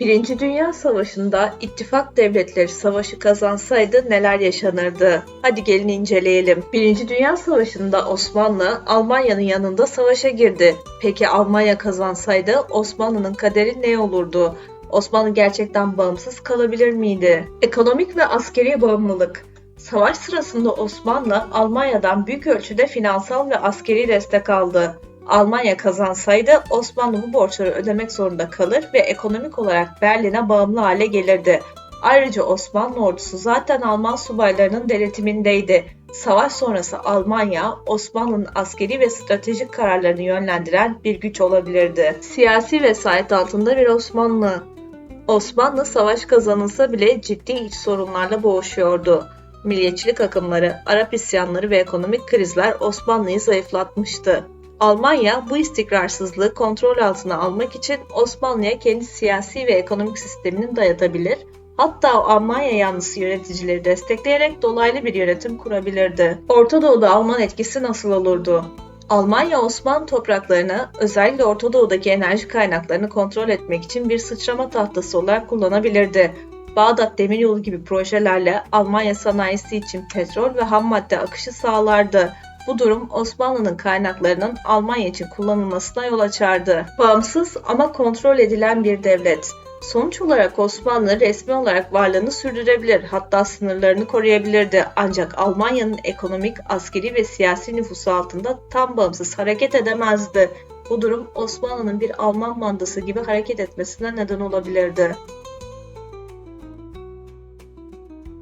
Birinci Dünya Savaşı'nda ittifak devletleri savaşı kazansaydı neler yaşanırdı? Hadi gelin inceleyelim. Birinci Dünya Savaşı'nda Osmanlı Almanya'nın yanında savaşa girdi. Peki Almanya kazansaydı Osmanlı'nın kaderi ne olurdu? Osmanlı gerçekten bağımsız kalabilir miydi? Ekonomik ve askeri bağımlılık Savaş sırasında Osmanlı Almanya'dan büyük ölçüde finansal ve askeri destek aldı. Almanya kazansaydı Osmanlı bu borçları ödemek zorunda kalır ve ekonomik olarak Berlin'e bağımlı hale gelirdi. Ayrıca Osmanlı ordusu zaten Alman subaylarının denetimindeydi. Savaş sonrası Almanya, Osmanlı'nın askeri ve stratejik kararlarını yönlendiren bir güç olabilirdi. Siyasi vesayet altında bir Osmanlı. Osmanlı savaş kazanılsa bile ciddi iç sorunlarla boğuşuyordu. Milliyetçilik akımları, Arap isyanları ve ekonomik krizler Osmanlı'yı zayıflatmıştı. Almanya bu istikrarsızlığı kontrol altına almak için Osmanlı'ya kendi siyasi ve ekonomik sistemini dayatabilir, hatta Almanya yanlısı yöneticileri destekleyerek dolaylı bir yönetim kurabilirdi. Orta Doğu'da Alman etkisi nasıl olurdu? Almanya Osmanlı topraklarını özellikle Orta Doğu'daki enerji kaynaklarını kontrol etmek için bir sıçrama tahtası olarak kullanabilirdi. Bağdat Demiryolu gibi projelerle Almanya sanayisi için petrol ve ham madde akışı sağlardı. Bu durum Osmanlı'nın kaynaklarının Almanya için kullanılmasına yol açardı. Bağımsız ama kontrol edilen bir devlet. Sonuç olarak Osmanlı resmi olarak varlığını sürdürebilir, hatta sınırlarını koruyabilirdi. Ancak Almanya'nın ekonomik, askeri ve siyasi nüfusu altında tam bağımsız hareket edemezdi. Bu durum Osmanlı'nın bir Alman mandası gibi hareket etmesine neden olabilirdi.